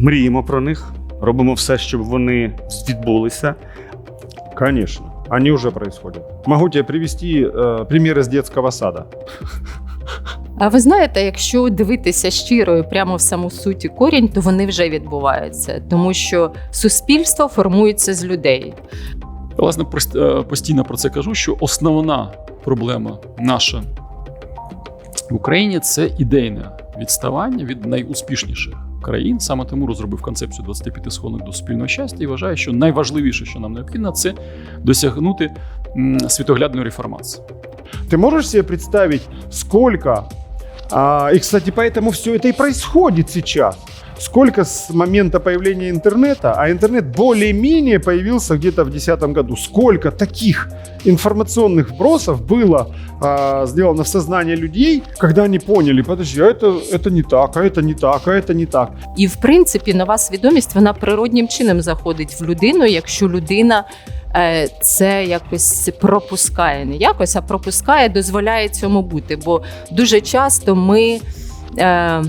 мріємо про них, робимо все, щоб вони відбулися. Конечно, они уже происходят. Могу тебе привести э, пример из детского сада. А ви знаєте, якщо дивитися щиро і прямо в саму суть і корінь, то вони вже відбуваються, тому що суспільство формується з людей. Я, власне, прост- е, постійно про це кажу, що основна проблема наша в Україні це ідейне відставання від найуспішніших країн. Саме тому розробив концепцію 25 сходинок до спільного щастя і вважаю, що найважливіше, що нам необхідно, це досягнути м, світоглядної реформації. Ты можешь себе представить, сколько... а, и, кстати, поэтому все это и происходит сейчас. Сколько с момента появления интернета, а интернет более-менее появился где-то в 2010 году, сколько таких информационных вбросов было а, сделано в сознание людей, когда они поняли, подожди, а это, это не так, а это не так, а это не так. І в принципі, нова свідомість вона природнім чином заходить в людину, якщо людина е, це якось пропускає, не якось, а пропускає, дозволяє цьому бути. Бо дуже часто ми. Е,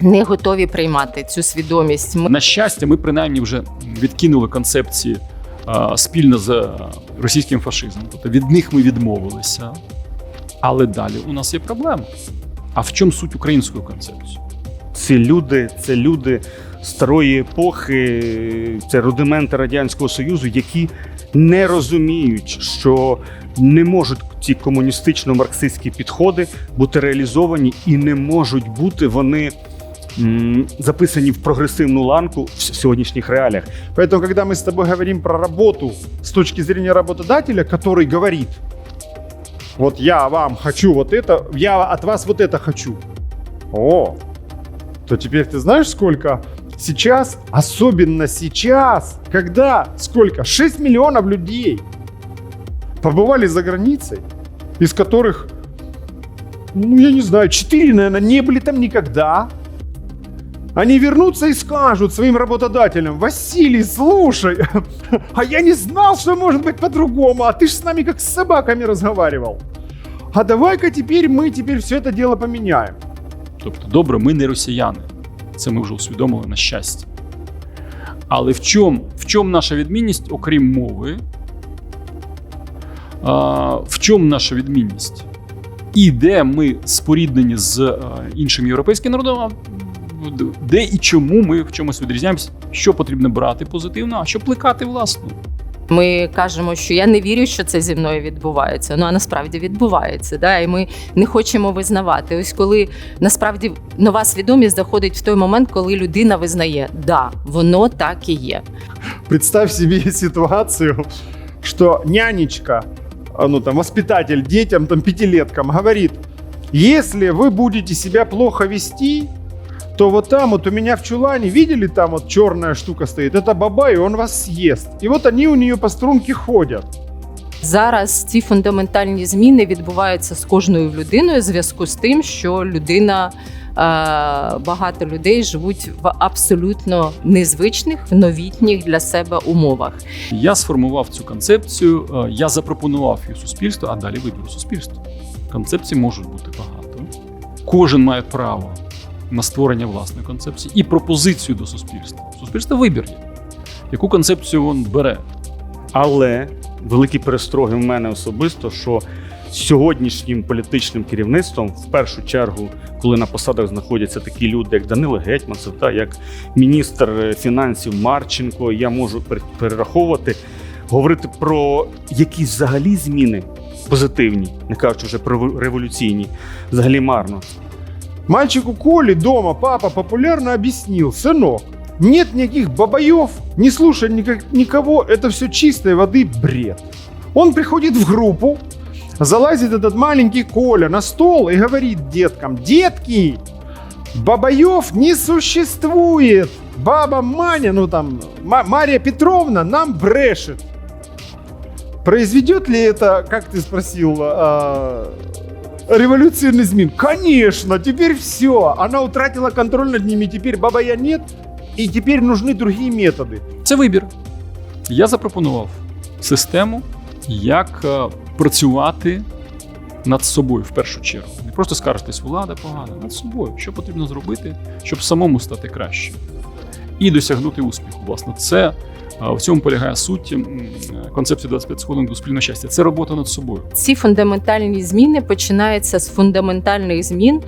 не готові приймати цю свідомість. Ми На щастя, ми принаймні вже відкинули концепції а, спільно з російським фашизмом. Тобто від них ми відмовилися. Але далі у нас є проблема. А в чому суть української концепції? Ці люди, це люди старої епохи, це рудименти Радянського Союзу, які не розуміють, що не можуть ці комуністично-марксистські підходи бути реалізовані і не можуть бути вони записані в прогресивну ланку в сьогоднішніх реаліях. Поэтому, когда мы с тобой говорим про работу с точки зрения работодателя, который говорит, вот я вам хочу вот это, я от вас вот это хочу. О, то теперь ты знаешь, сколько сейчас, особенно сейчас, когда сколько? 6 миллионов людей побывали за границей, из которых, ну, я не знаю, 4, наверное, не были там никогда. Они вернутся и скажут своим работодателям, Василий, слушай, а я не знал, что может быть по-другому, а ты ж с нами как с собаками разговаривал. А давай-ка теперь мы теперь все это дело поменяем. Тобто, добре, ми не росіяни. Це ми вже усвідомили на щастя. Але в чому в чому наша відмінність, окрім мови? А, в чому наша відмінність? І де ми споріднені з а, іншим європейським народом, а де і чому ми в чомусь відрізняємося, що потрібно брати позитивно, а що плекати власну. Ми кажемо, що я не вірю, що це зі мною відбувається. Ну а насправді відбувається. Да? І ми не хочемо визнавати. Ось коли насправді нова свідомість заходить в той момент, коли людина визнає, да, воно так і є. Представь себе ситуацию, что нянечка, ну там воспитатель детям, там пятилеткам говорит, если вы будете себя плохо вести, то вот там вот у меня в чулане, видели, там вот черная штука стоит, это баба, и он вас съест. И вот они у нее по струнке ходят. Зараз ці фундаментальні зміни відбуваються з кожною людиною в зв'язку з тим, що людина. е, Багато людей живуть в абсолютно незвичних, новітніх для себе умовах. Я сформував цю концепцію, е, я запропонував її суспільству, а далі вибір суспільства. Концепцій можуть бути багато. Кожен має право на створення власної концепції і пропозицію до суспільства. Суспільство вибір. Яку концепцію він бере? Але великі перестроги в мене особисто, що сьогоднішнім політичним керівництвом, в першу чергу, коли на посадах знаходяться такі люди, як Данило Гетьманцев, та як міністр фінансів Марченко, я можу перераховувати, говорити про якісь взагалі зміни позитивні, не кажучи вже про революційні, взагалі марно. Мальчику Коле дома папа популярно объяснил, сынок, нет никаких бабаев, не слушай никак- никого, это все чистой воды бред. Он приходит в группу, залазит этот маленький Коля на стол и говорит деткам, детки, бабаев не существует. Баба Маня, ну там, Ма- Мария Петровна нам брешет. Произведет ли это, как ты спросил, а, революционный змин? Конечно, теперь все. Она утратила контроль над ними, теперь баба я нет, и теперь нужны другие методы. Це вибір. Я запропонував систему, як е, працювати над собою в першу чергу. Не просто скаржитись, влада погана, над собою. Що потрібно зробити, щоб самому стати краще. і досягнути успіху. Власне, це а, в цьому полягає суть концепції 25 сходинок до спільного щастя. Це робота над собою. Ці фундаментальні зміни починаються з фундаментальних змін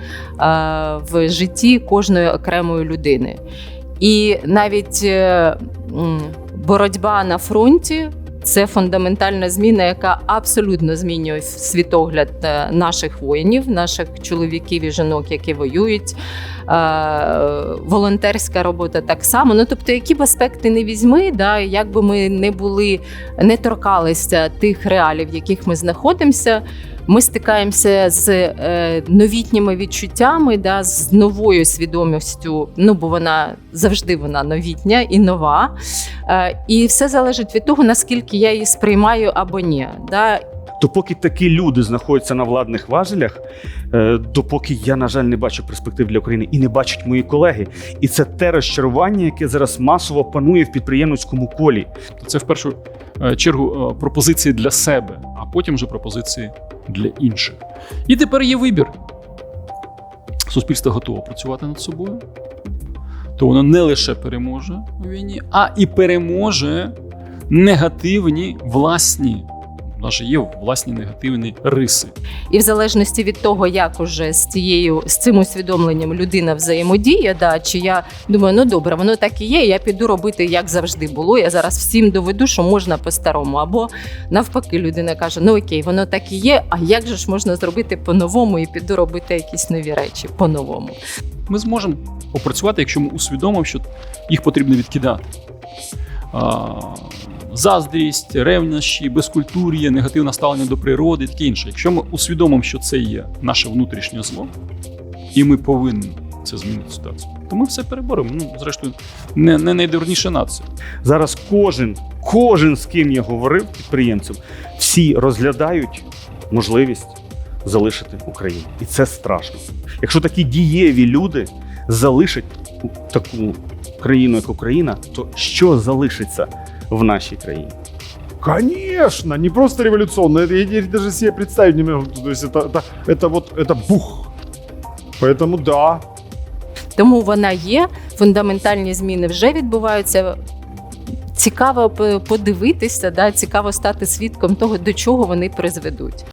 в житті кожної окремої людини. І навіть е, боротьба на фронті. Це фундаментальна зміна, яка абсолютно змінює світогляд е, наших воїнів, наших чоловіків і жінок, які воюють. Е, волонтерська робота так само. Ну тобто, які б аспекти не візьми, да, як би ми не були, не торкалися тих реалів, в яких ми знаходимося. Ми стикаємося з е, новітніми відчуттями, да, з новою свідомістю. Ну бо вона завжди вона новітня і нова. Е, і все залежить від того, наскільки я її сприймаю або ні. Да. То поки такі люди знаходяться на владних важелях, е, допоки я, на жаль, не бачу перспектив для України і не бачать мої колеги. І це те розчарування, яке зараз масово панує в підприємницькому колі. Це в першу е, чергу е, пропозиції для себе, а потім вже пропозиції для інших. І тепер є вибір. Суспільство готове працювати над собою, то воно не лише переможе у війні, а і переможе негативні власні. Нас же є власні негативні риси. І в залежності від того, як уже з цією з цим усвідомленням людина взаємодіє, да, чи я думаю, ну добре, воно так і є. Я піду робити як завжди було. Я зараз всім доведу, що можна по-старому. Або навпаки, людина каже: Ну окей, воно так і є. А як же ж можна зробити по-новому і піду робити якісь нові речі по-новому? Ми зможемо попрацювати, якщо ми усвідомимо, що їх потрібно відкидати. А, заздрість, ревнощі, безкультур'я, негативне ставлення до природи таке інше. Якщо ми усвідомимо, що це є наше внутрішнє зло, і ми повинні це змінити ситуацію, то ми все переборемо. Ну, зрештою, не, не найдурніша нація. Зараз кожен, кожен з ким я говорив, підприємців, всі розглядають можливість залишити Україну. І це страшно. Якщо такі дієві люди залишать таку країну, як Україна, то що залишиться в нашій країні? Конечно, не просто революционно, это я, я даже себе представить не могу. То есть это, это, это вот, это бух. Поэтому да, Тому вона є. Фундаментальні зміни вже відбуваються. Цікаво п- подивитися, да, цікаво стати свідком того, до чого вони призведуть.